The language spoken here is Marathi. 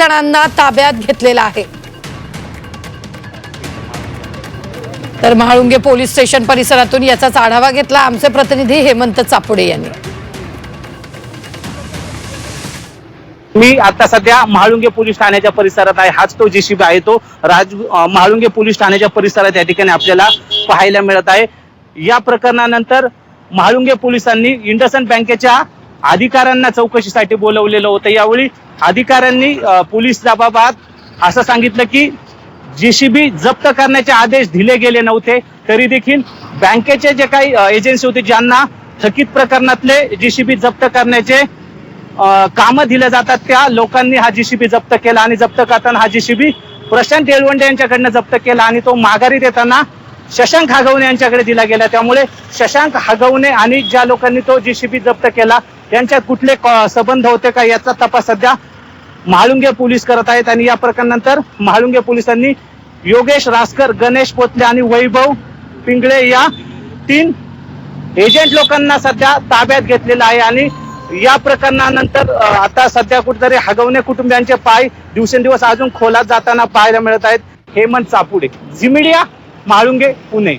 जणांना ताब्यात घेतलेलं आहे. तर महाळुंगे पोलीस स्टेशन परिसरातून याचाच आढावा घेतला. आमचे प्रतिनिधी हेमंत चापुडे यांनी. मी आता सध्या महाळुंगे पोलीस ठाण्याच्या परिसरात आहे. हाच तो जेसीबी आहे तो. राज महाळुंगे पोलीस ठाण्याच्या परिसरात या ठिकाणी आपल्याला पाहायला मिळत आहे. या प्रकरणानंतर महाळुंगे पोलिसांनी इंडसन बँकेच्या अधिकाऱ्यांना चौकशीसाठी बोलवलेलं होतं यावेळी. अधिकाऱ्यांनी पोलीस जबाबात असं सांगितलं की जेसीबी जप्त करण्याचे आदेश दिले गेले नव्हते तरी देखील बँकेचे जे काही एजन्सी होते ज्यांना थकीत प्रकरणातले जेसीबी जप्त करण्याचे काम दिल्या जातात त्या लोकांनी हा जीसीबी जप्त केला आणि जप्त करताना हा जेसीबी प्रशांत येळवंडे यांच्याकडनं जप्त केला आणि तो माघारी देताना शशांक हागवणे यांच्याकडे दिला गेला. त्यामुळे शशांक हागवणे आणि ज्या लोकांनी तो जीसीबी जप्त केला त्यांच्यात कुठले संबंध होते का याचा तपास सध्या महाळुंगे पोलीस करत आहेत आणि या प्रकरणानंतर महाळुंगे पोलिसांनी योगेश रासकर गणेश पोतले आणि वैभव पिंगळे या तीन एजंट लोकांना सध्या ताब्यात घेतलेलं आहे आणि या प्रकरणानंतर आता सध्या कुठेतरी हगवणे कुटुंबियांचे पाय दिवसेंदिवस अजून खोलात जाताना पाहायला मिळत आहेत. Hemant Chapude Zee media Mhalunge Pune